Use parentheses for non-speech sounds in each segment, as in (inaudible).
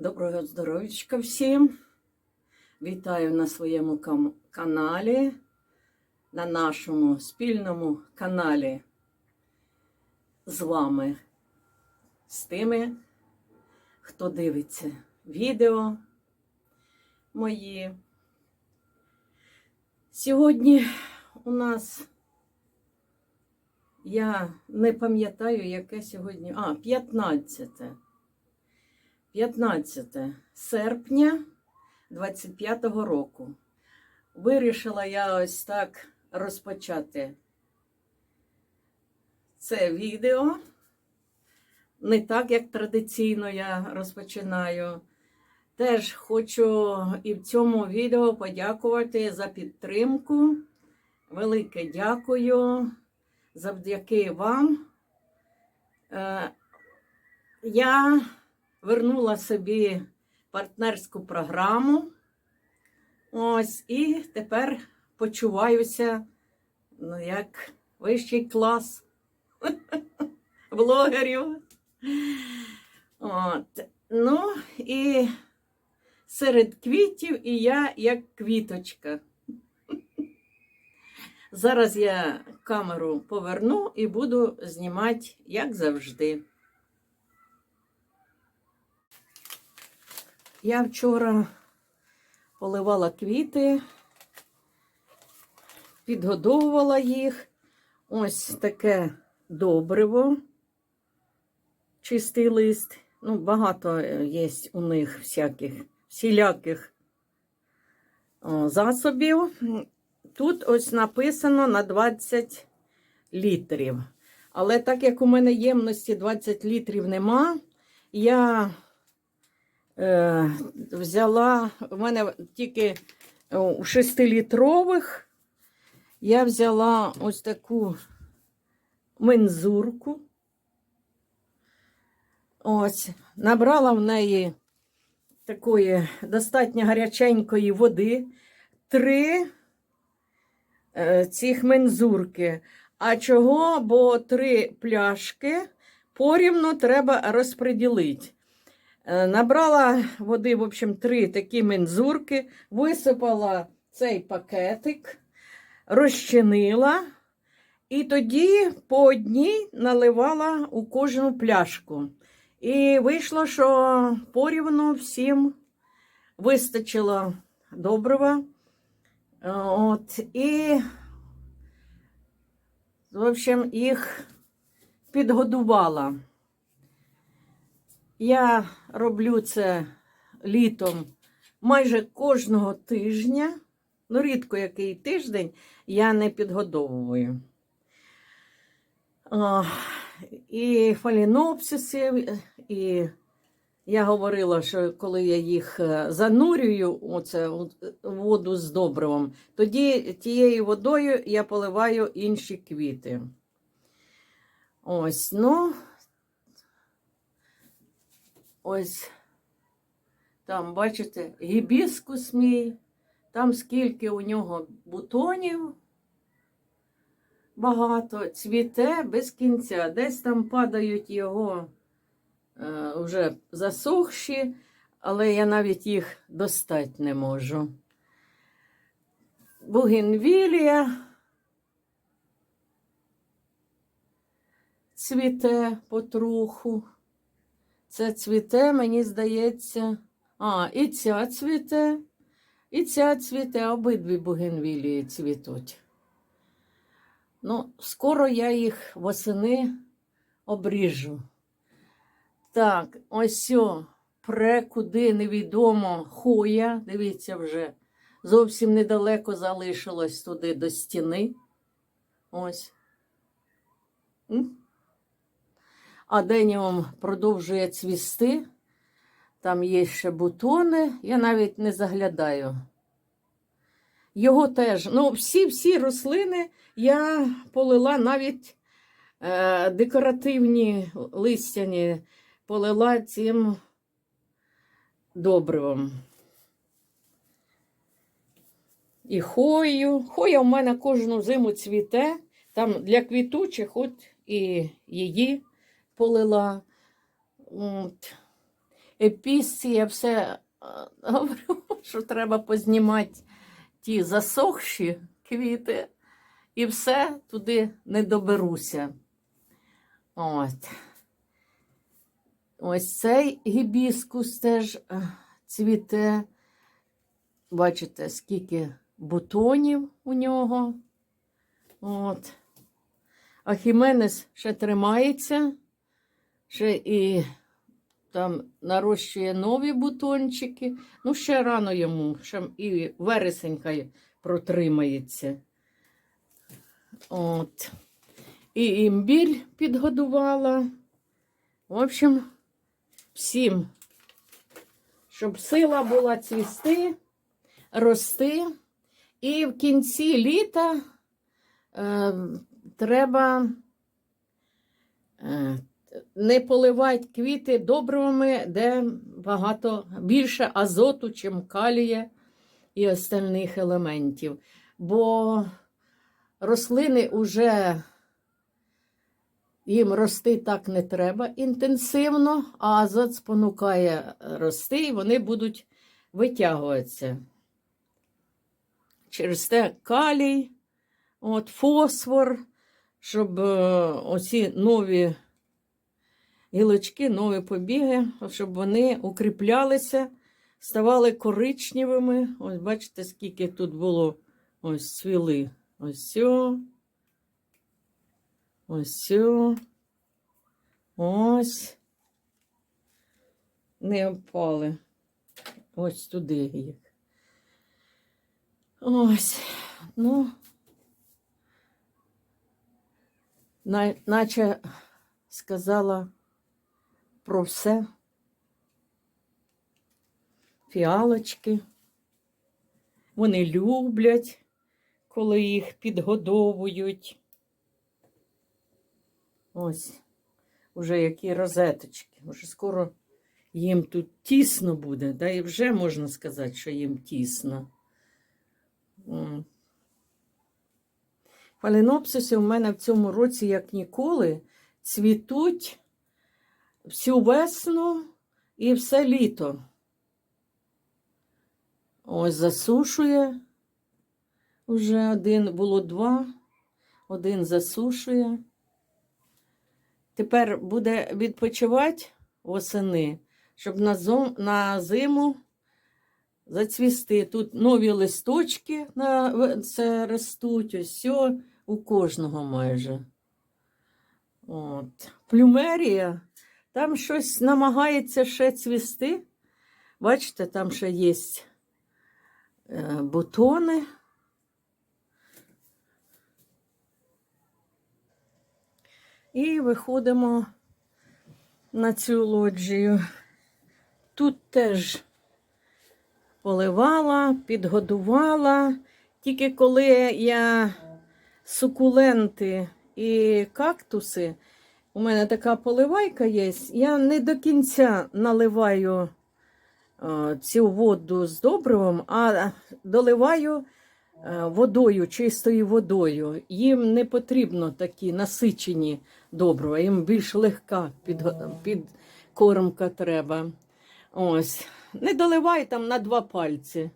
Доброго здоров'ячка всім. Вітаю на своєму каналі, на нашому спільному каналі з вами, з тими, хто дивиться відео мої. Сьогодні у нас, я не пам'ятаю, яке сьогодні, а, 15. 15 серпня 25-го року. Вирішила я ось так розпочати це відео. Не так, як традиційно я розпочинаю. Теж хочу і в цьому відео подякувати за підтримку. Велике дякую. Завдяки вам. Е, Я вернула собі партнерську програму. Ось, і тепер почуваюся ну, як вищий клас (laughs) блогерів. От. Ну, і серед квітів і я як квіточка. Зараз я камеру поверну і буду знімати, як завжди. Я вчора поливала квіти, підгодовувала їх. Ось таке добриво, чистий лист. Ну, багато є у них всяких всіляких засобів. Тут ось написано на 20 літрів. Але так як у мене ємності 20 літрів нема, я е, взяла, у мене тільки у 6-літрових я взяла ось таку мензурку. Ось, набрала в неї такої достатньо гаряченької води, три е, цих мензурки. А чого? Бо три пляшки порівну треба розподілити. Е, Набрала води, в общем, три такі мензурки, висипала цей пакетик, розчинила, і тоді по одній наливала у кожну пляшку. І вийшло, що порівну всім вистачило добрива. Е, От, і, в общем, їх підгодувала. Я роблю це літом майже кожного тижня. Ну, рідко який тиждень я не підгодовую. А, і фалінопсиси, і я говорила, що коли я їх е, занурюю, оце воду з добривом, тоді тією водою я поливаю інші квіти. Ось, ну, ось там, бачите, гібіскус мій, там скільки у нього бутонів багато, цвіте без кінця. Десь там падають його е, вже засохші, але я навіть їх достати не можу. Бугенвілія цвіте потроху. Це цвіте, мені здається. А, і ця цвіте, і ця цвіте, обидві бугенвілії цвітуть. Ну, скоро я їх восени обріжу. Так, ось о, пре куди невідомо хоя. Дивіться, вже зовсім недалеко залишилось туди до стіни. Ось. А деніум продовжує цвісти. Там є ще бутони, я навіть не заглядаю. Його теж, ну, всі-всі рослини я полила навіть е, декоративні листяні, полила цим добривом. І хою. Хоя в мене кожну зиму цвіте. Там для квітучих от і її полила. Епісці я все е, говорю, (laughs) що треба познімати ті засохші квіти, і все туди не доберуся. От. Ось цей гібіскус теж е, цвіте. Бачите, скільки бутонів у нього. От. А ще тримається, ще і там нарощує нові бутончики. Ну, ще рано йому, ще і вересень хай протримається. От. І імбіль підгодувала. В общем, всім, щоб сила була цвісти, рости. І в кінці літа е, треба е, не поливати квіти добривами, де багато більше азоту, чим калія і остальних елементів. Бо рослини вже їм рости так не треба інтенсивно, а азот спонукає рости, і вони будуть витягуватися. Через те калій, от, фосфор, щоб е, оці нові гілочки, нові побіги, щоб вони укріплялися, ставали коричневими. Ось бачите, скільки тут було ось цвіли. Ось сьо. Ось сьо. Ось. Не опали. Ось туди їх. Ось. Ну. на- Наче сказала про все. Фіалочки. Вони люблять, коли їх підгодовують. Ось, уже які розеточки. Уже скоро їм тут тісно буде, да і вже можна сказати, що їм тісно. Фаленопсиси у мене в цьому році, як ніколи, цвітуть всю весну і все літо. Ось засушує. Уже один було два, один засушує. Тепер буде відпочивати восени, щоб на, зом, на зиму зацвісти. Тут нові листочки на, це ростуть, ось у кожного майже. От. Плюмерія, там щось намагається ще цвісти. Бачите, там ще є е, бутони. І виходимо на цю лоджію. Тут теж поливала, підгодувала. Тільки коли я сукуленти і кактуси, у мене така поливайка є, я не до кінця наливаю е, цю воду з добривом, а доливаю е, водою, чистою водою. Їм не потрібно такі насичені добрива, їм більш легка під, підкормка треба. Ось. Не доливаю там на два пальці.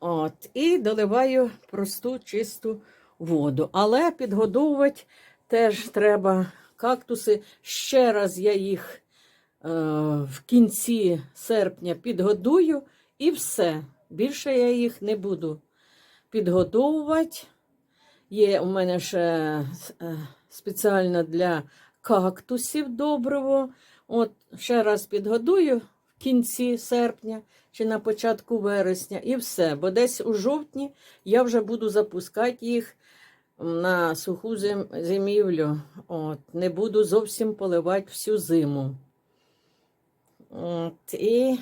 От. І доливаю просту чисту воду. Але підгодовувати теж треба кактуси. Ще раз я їх е, в кінці серпня підгодую і все. Більше я їх не буду підгодовувати. Є у мене ще е, спеціально для кактусів добриво. От ще раз підгодую в кінці серпня чи на початку вересня, і все. Бо десь у жовтні я вже буду запускати їх на суху зим... зимівлю. От. Не буду зовсім поливати всю зиму. От. І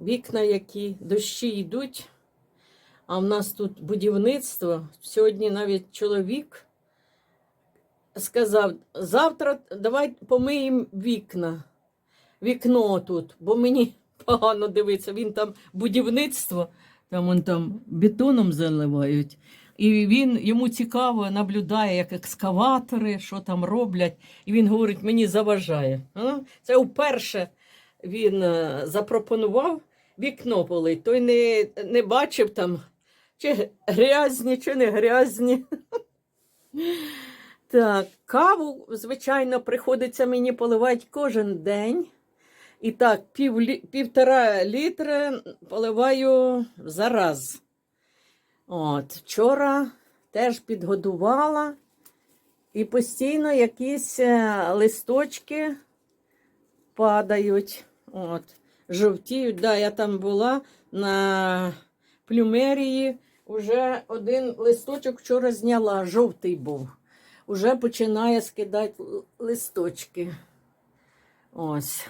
вікна, які дощі йдуть. А в нас тут будівництво. Сьогодні навіть чоловік сказав: завтра давай помиємо вікна. Вікно тут, бо мені погано дивиться. Він там будівництво, там вон там бетоном заливають. І він йому цікаво наблюдає, як екскаватори, що там роблять. І він говорить, мені заважає. А? Це вперше він е, запропонував вікно полить. Той не, не бачив там, чи грязні, чи не грязні. (laughs) Так, каву, звичайно, приходиться мені поливати кожен день. І так, пів, півтора літри поливаю за раз. От, вчора теж підгодувала, і постійно якісь е, листочки падають. От, жовтіють. Да, я там була на плюмерії. Уже один листочок вчора зняла, жовтий був. Уже починає скидати листочки. Ось.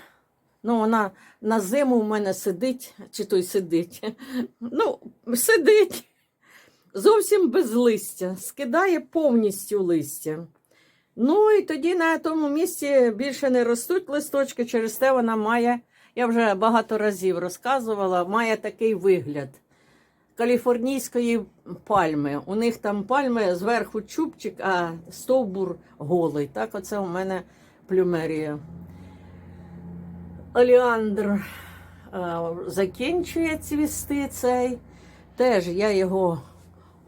Ну, вона на зиму в мене сидить, чи той сидить. (laughs) Ну, сидить зовсім без листя, скидає повністю листя. Ну і тоді на тому місці більше не ростуть листочки, через те вона має, я вже багато разів розказувала, має такий вигляд каліфорнійської пальми. У них там пальми зверху чубчик, а стовбур голий. Так, оце у мене плюмерія. Оліандр закінчує цвісти цей. Теж я його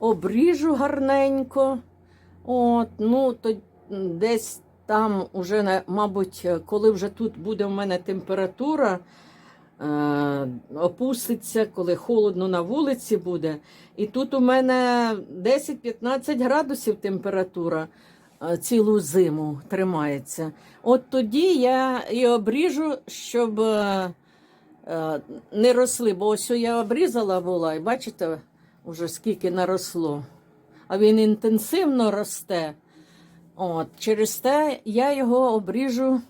обріжу гарненько. От, ну, то десь там уже, мабуть, коли вже тут буде в мене температура, е, опуститься, коли холодно на вулиці буде. І тут у мене 10-15 градусів температура е, цілу зиму тримається. От тоді я і обріжу, щоб е, не росли. Бо ось я обрізала була, і бачите, вже скільки наросло. А він інтенсивно росте. От, через те я його обріжу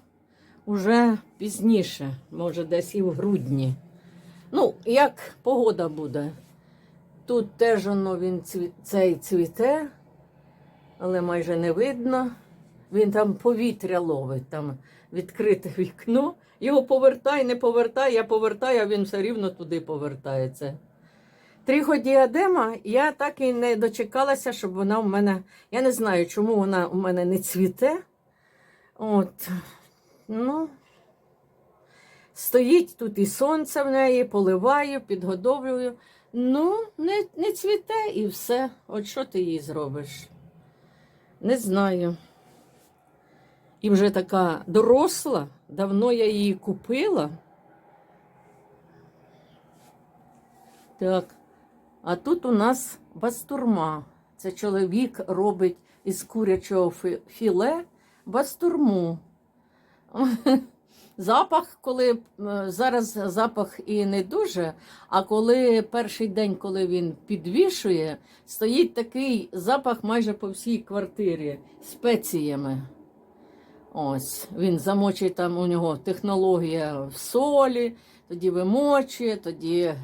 уже пізніше, може, десь і в грудні. Ну, як погода буде. Тут теж воно він цей цвіте, але майже не видно. Він там повітря ловить, там відкрите вікно. Його повертай, не повертай, я повертаю, а він все рівно туди повертається. Триходіадема, я так і не дочекалася, щоб вона в мене. Я не знаю, чому вона у мене не цвіте. От. Ну, стоїть тут і сонце в неї, поливаю, підгодовлюю. Ну, не, не цвіте і все. От що ти їй зробиш? Не знаю. І вже така доросла, давно я її купила. Так. А тут у нас бастурма. Це чоловік робить із курячого філе бастурму. (laughs) Запах, коли е, зараз запах і не дуже, а коли перший день, коли він підвішує, стоїть такий запах майже по всій квартирі спеціями. Ось він замочує там у нього технологія в солі, тоді вимочує, тоді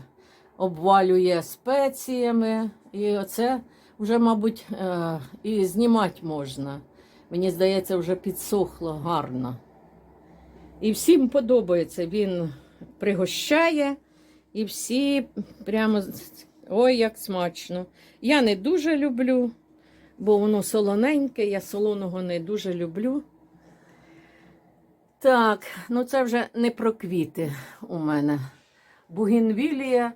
обвалює спеціями. І оце вже, мабуть, е, і знімати можна. Мені здається, вже підсохло гарно. І всім подобається. Він пригощає, і всі прямо ой, як смачно. Я не дуже люблю, бо воно солоненьке, я солоного не дуже люблю. Так, ну це вже не про квіти у мене. Бугінвілія.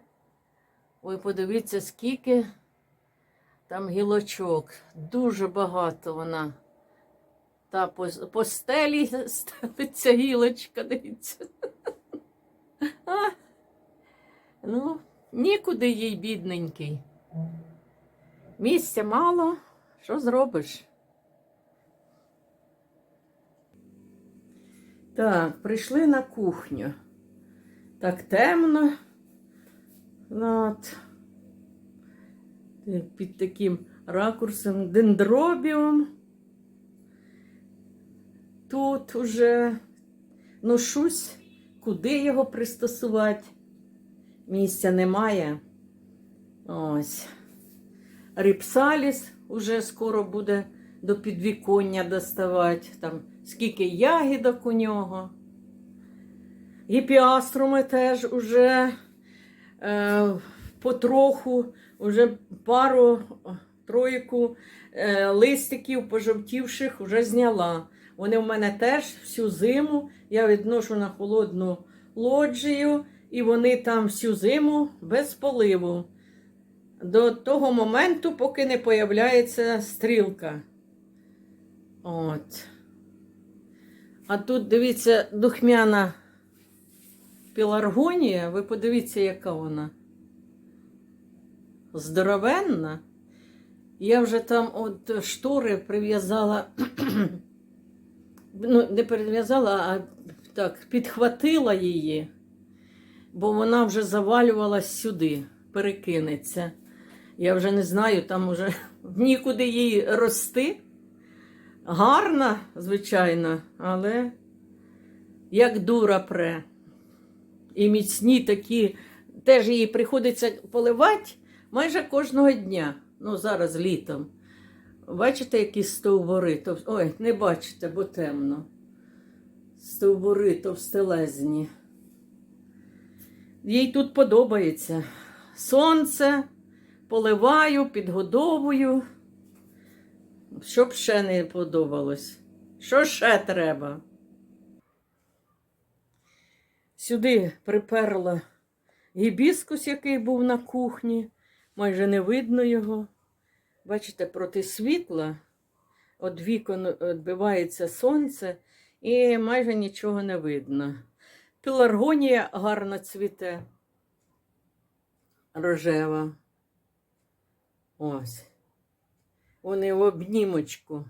Ой, подивіться, скільки там гілочок. Дуже багато вона. Та по, по стелі ставиться гілочка, дивіться. А, ну, нікуди їй, бідненький. Місця мало, що зробиш? Так, прийшли на кухню. Так темно. От. Під таким ракурсом дендробіум. Тут уже ношусь, куди його пристосувати. Місця немає. Ось. Ріпсаліс уже скоро буде до підвіконня доставати. Там скільки ягідок у нього. Гіпіаструми теж уже потроху, уже пару тройку е, листиків пожовтівших вже зняла. Вони в мене теж всю зиму. Я відношу на холодну лоджію, і вони там всю зиму без поливу. До того моменту, поки не появляється стрілка. От. А тут, дивіться, духмяна піларгонія. Ви подивіться, яка вона. Здоровенна. Я вже там от штори прив'язала. (clears throat) ну, не прив'язала, а так, підхватила її, бо вона вже завалювалась сюди, перекинеться. Я вже не знаю, там уже (laughs) нікуди їй рости. Гарна, звичайно, але як дура пре. І міцні такі, теж її приходиться поливати майже кожного дня. Ну, зараз літом. Бачите, які стовбури? Тов... Ой, не бачите, бо темно. Стовбури товстелезні. Їй тут подобається. Сонце, поливаю, підгодовую. Щоб ще не подобалось. Що ще треба? Сюди приперла гібіскус, який був на кухні. Майже не видно його. Бачите, проти світла від вікон відбивається сонце і майже нічого не видно. Піларгонія гарно цвіте. Рожева. Ось. Вони в обнімочку.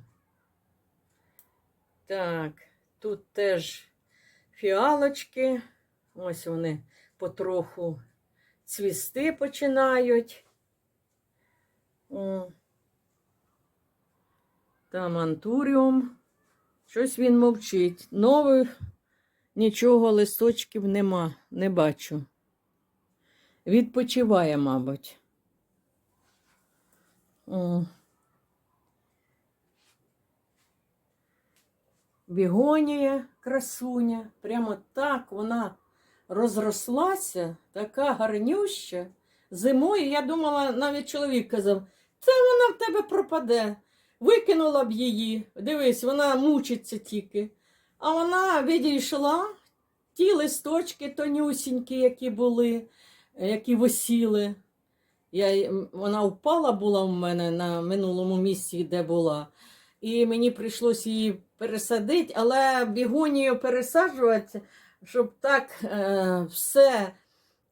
Так, тут теж фіалочки. Ось вони потроху цвісти починають. Там антуріум. Щось він мовчить. Нових нічого листочків нема, не бачу. Відпочиває, мабуть. О. Бігонія красуня. Прямо так вона розрослася, така гарнюща. Зимою я думала, навіть чоловік казав, це вона в тебе пропаде. Викинула б її. Дивись, вона мучиться тільки. А вона відійшла, ті листочки тонюсінькі, які були, які висіли. Я, вона впала була в мене на минулому місці, де була. І мені прийшлося її пересадити, але бігонію пересаджувати, щоб так е, все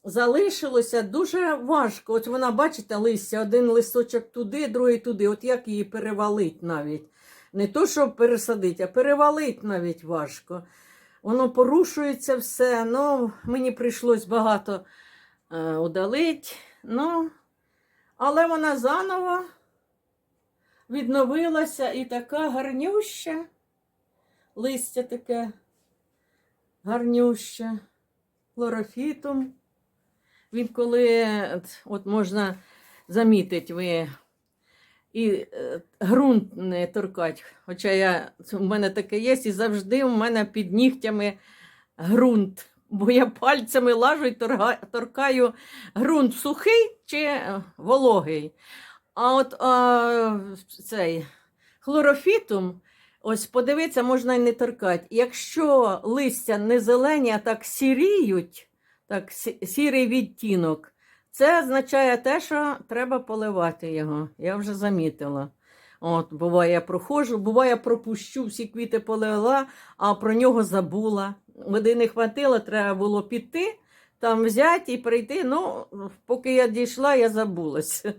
залишилося дуже важко. От вона, бачите, листя, один листочок туди, другий туди. От як її перевалить навіть. Не то, щоб пересадити, а перевалить навіть важко. Воно порушується все. Ну, мені прийшлось багато е, удалити. Ну, але вона заново відновилася і така гарнюща. Листя таке гарнюще, хлорофітом. Він коли от, можна замітити, ви і е, ґрунт не торкать. Хоча я, в мене таке є, і завжди у мене під нігтями ґрунт. Бо я пальцями лажу і торкаю ґрунт сухий чи е, вологий. А от а, цей хлорофітум, ось подивитися, можна і не торкати. Якщо листя не зелені, а так сіріють, так, сірий відтінок, це означає те, що треба поливати його. Я вже замітила. От, буває, я проходжу, буває, я пропущу, всі квіти полила, а про нього забула. Води не хватило, треба було піти, там взяти і прийти. Ну, поки я дійшла, я забулася.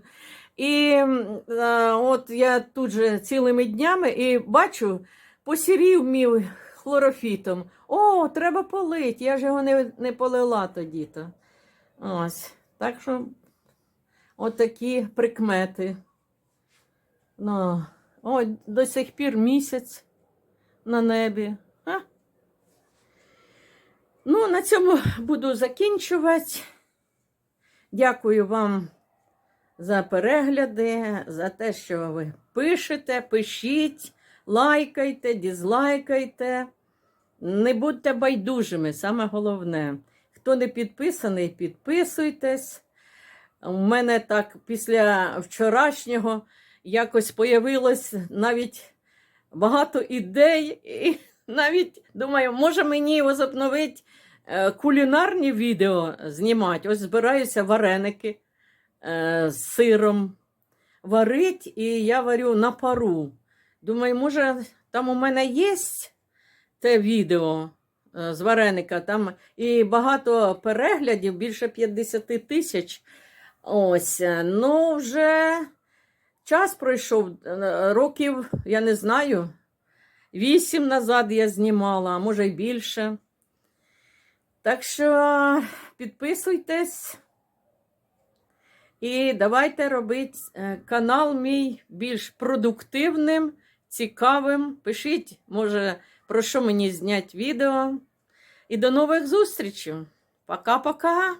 І м, е, от я тут же цілими днями і бачу, посірів мій хлорофітом. О, треба полити. Я ж його не, не полила тоді-то. Ось. Так що от прикмети. Ну, о, до сих пір місяць на небі. А? Ну, на цьому буду закінчувати. Дякую вам за перегляди, за те, що ви пишете, пишіть, лайкайте, дізлайкайте. Не будьте байдужими, саме головне. Хто не підписаний, підписуйтесь. У мене так після вчорашнього якось появилось навіть багато ідей. І навіть думаю, може мені возобновити е, кулінарні відео знімати. Ось збираюся вареники з сиром варить, і я варю на пару. Думаю, може, там у мене є те відео е, з вареника, там і багато переглядів, більше 50 тисяч. Ось, е, ну вже час пройшов, е, років, я не знаю, вісім назад я знімала, а може й більше. Так що підписуйтесь. І давайте робити е, канал мій більш продуктивним, цікавим. Пишіть, може, про що мені зняти відео. І до нових зустрічей. Пока-пока!